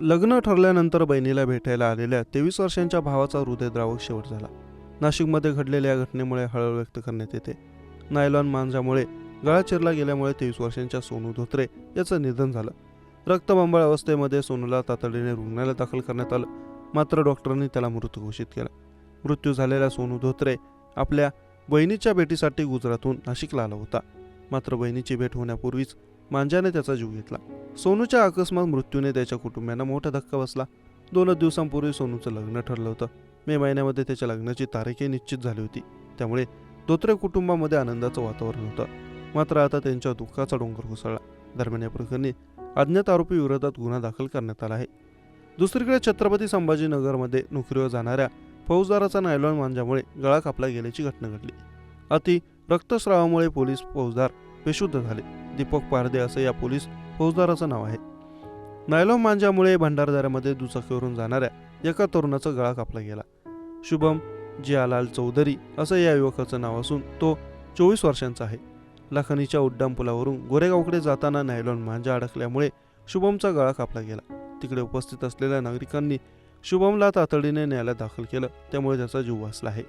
लग्न ठरल्यानंतर बहिणीला भेटायला आलेल्या तेवीस वर्षांच्या भावाचा हृदयद्रावक शेवट झाला. नाशिकमध्ये घडलेल्या या घटनेमुळे हळहळ व्यक्त करण्यात येते. नायलॉन मांजामुळे गळा चिरला गेल्यामुळे तेवीस वर्षांच्या सोनू धोत्रे याचं निधन झालं. रक्तबंबाळ अवस्थेमध्ये सोनूला तातडीने रुग्णालयात दाखल करण्यात आलं. मात्र डॉक्टरांनी त्याला मृत घोषित केला. मृत्यू झालेला सोनू धोत्रे आपल्या बहिणीच्या भेटीसाठी गुजरातहून नाशिकला आला होता. मात्र बहिणीची भेट होण्यापूर्वीच मांजाने त्याचा जीव घेतला. सोनूच्या अकस्मात मृत्यूने त्याच्या कुटुंबियांना मोठा धक्का बसला. दोनच दिवसांपूर्वी सोनूचं लग्न ठरलं होतं. मे महिन्यामध्ये त्याच्या लग्नाची तारीखही निश्चित झाली होती. त्यामुळे धोत्रे कुटुंबामध्ये आनंदाचं वातावरण होतं. मात्र आता त्यांच्या दुःखाचा डोंगर कोसळला. दरम्यान या प्रकरणी अज्ञात आरोपी विरोधात गुन्हा दाखल करण्यात आला आहे. दुसरीकडे छत्रपती संभाजीनगरमध्ये नोकरीवर जाणाऱ्या फौजदाराचा नायलॉन मांजामुळे गळा कापला गेल्याची घटना घडली. अति रक्तस्रावामुळे पोलीस फौजदार बेशुद्ध झाले. दीपक पारदे असं या पोलीस फौजदाराचं नाव आहे. नायलॉन मांजामुळे भंडारदाऱ्यामध्ये दुचाकीवरून जाणाऱ्या एका तरुणाचा गळा कापला गेला. शुभम जियालाल चौधरी असं या युवकाचं नाव असून तो चोवीस वर्षांचा आहे. लाखनीच्या उड्डाणपुलावरून गोरेगावकडे जाताना नायलॉन मांजा अडकल्यामुळे शुभमचा गळा कापला गेला. तिकडे उपस्थित असलेल्या नागरिकांनी शुभमला तातडीने न्यायालयात दाखल केलं. त्यामुळे त्याचा जीव वाचला आहे.